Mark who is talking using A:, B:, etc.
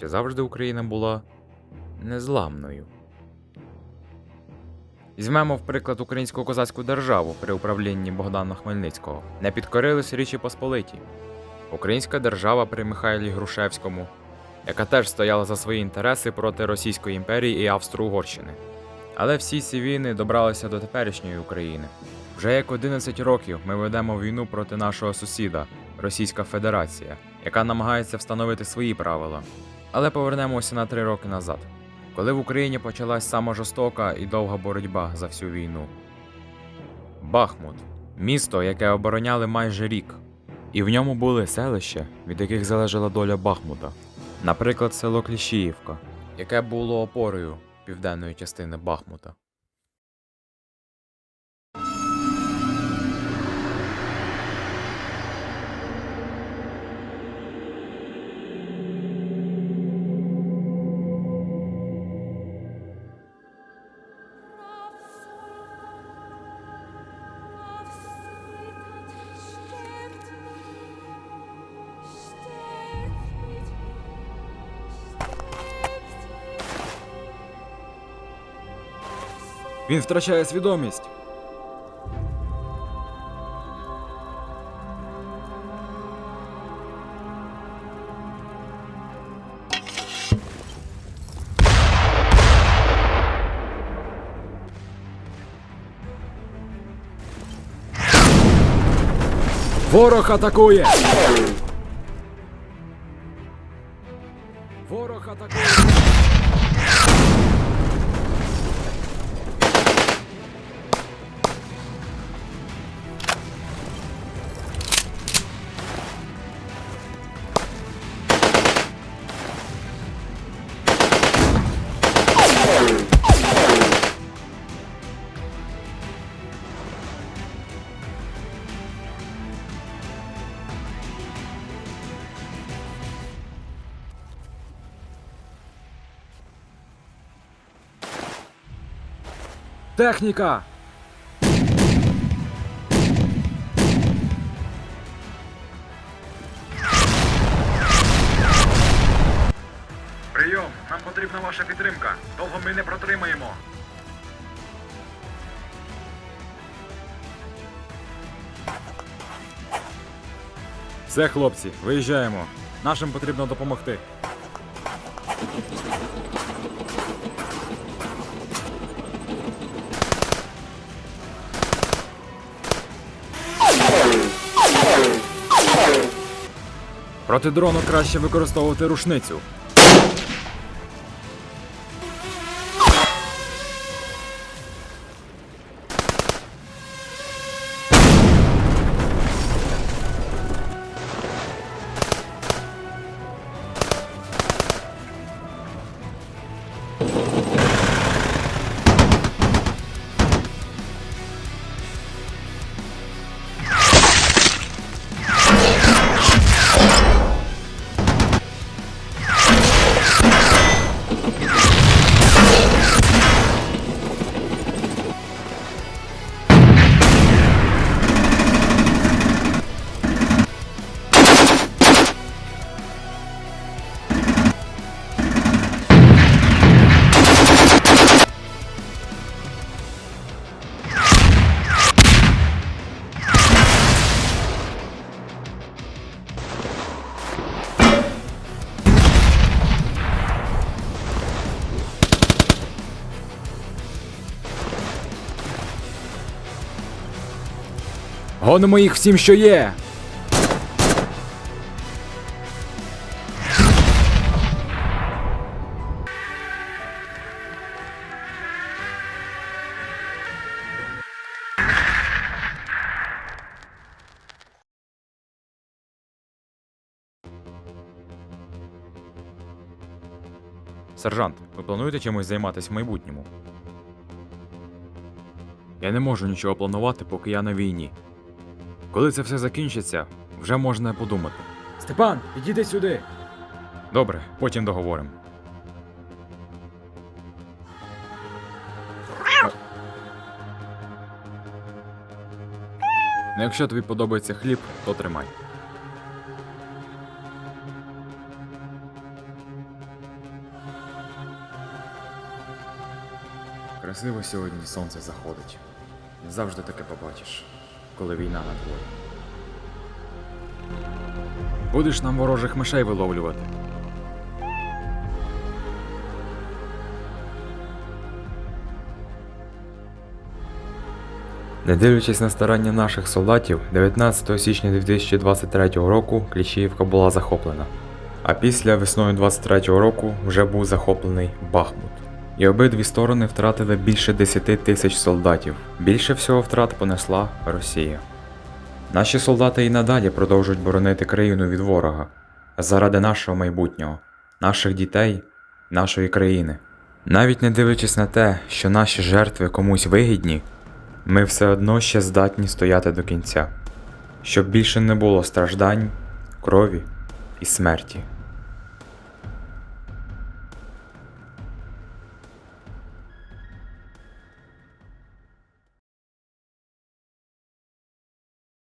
A: Чи завжди Україна була незламною? Візьмемо, в приклад українську козацьку державу при управлінні Богдана Хмельницького. Не підкорились Річі Посполиті. Українська держава при Михайлі Грушевському, яка теж стояла за свої інтереси проти Російської імперії і Австро-Угорщини. Але всі ці війни добралися до теперішньої України. Вже як 11 років ми ведемо війну проти нашого сусіда, Російська Федерація, яка намагається встановити свої правила. Але повернемося на три роки назад, коли в Україні почалась сама жорстока і довга боротьба за всю війну. Бахмут місто, яке обороняли майже рік, і в ньому були селища, від яких залежала доля Бахмута. Наприклад, село Кліщіївка, яке було опорою південної частини Бахмута. Він втрачає свідомість. Ворог атакує! Ворог атакує! Техніка!
B: Прийом, нам потрібна ваша підтримка. Довго ми не протримаємо.
A: Все, хлопці, виїжджаємо. Нашим потрібно допомогти. Проти дрону краще використовувати рушницю. Гонимо їх всім, що є. Сержант, ви плануєте чимось займатися в майбутньому? Я не можу нічого планувати, поки я на війні. Коли це все закінчиться, вже можна подумати.
C: Степан, підійди сюди.
A: Добре, потім договоримо. Ну, якщо тобі подобається хліб, то тримай. Красиво сьогодні сонце заходить. Не завжди таке побачиш коли війна на дворі. Будеш нам ворожих мишей виловлювати. Не дивлячись на старання наших солдатів, 19 січня 2023 року Кліщіївка була захоплена. А після весною 23-го року вже був захоплений Бахмут. І обидві сторони втратили більше 10 тисяч солдатів. Більше всього втрат понесла Росія. Наші солдати і надалі продовжують боронити країну від ворога заради нашого майбутнього, наших дітей, нашої країни. Навіть не дивлячись на те, що наші жертви комусь вигідні, ми все одно ще здатні стояти до кінця, щоб більше не було страждань, крові і смерті.